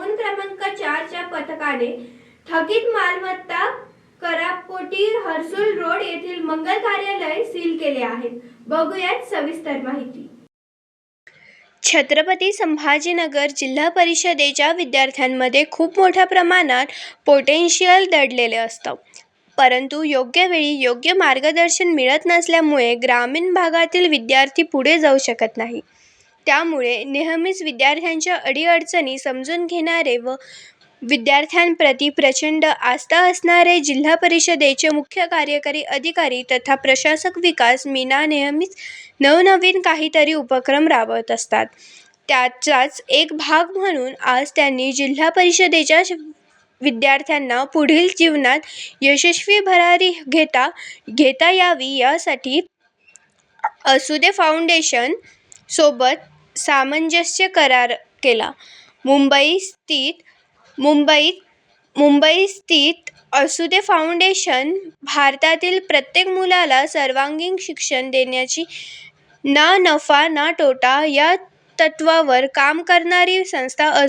नोंद क्रमांक चारच्या पथकाने थकीत मालमत्ता करापोटी हर्सुल रोड येथील मंगल कार्यालय सील केले आहे बघूयात सविस्तर माहिती. छत्रपती संभाजीनगर जिल्हा परिषदेच्या विद्यार्थ्यांमध्ये खूप मोठ्या प्रमाणात पोटेन्शियल दडलेले असतं. परंतु योग्य वेळी योग्य मार्गदर्शन मिळत नसल्यामुळे ग्रामीण भागातील विद्यार्थी पुढे जाऊ शकत नाही. त्यामुळे नेहमीच विद्यार्थ्यांच्या अडीअडचणी समजून घेणारे व विद्यार्थ्यांप्रती प्रचंड आस्था असणारे जिल्हा परिषदेचे मुख्य कार्यकारी अधिकारी तथा प्रशासक विकास मीना नेहमीच नवनवीन काहीतरी उपक्रम राबवत असतात. त्याचाच एक भाग म्हणून आज त्यांनी जिल्हा परिषदेच्या विद्यार्थ्यांना पुढील जीवनात यशस्वी भरारी घेता घेता यावी यासाठी असुदे फाउंडेशन सोबत सामंजस्य करार केला. मुंबई स्थित मुंबईत मुंबई स्थित असुदे फाउंडेशन भारतातील प्रत्येक मुलाला सर्वांगीण शिक्षण देण्याची ना नफा ना तोटा या तत्त्वावर काम करणारी संस्था असून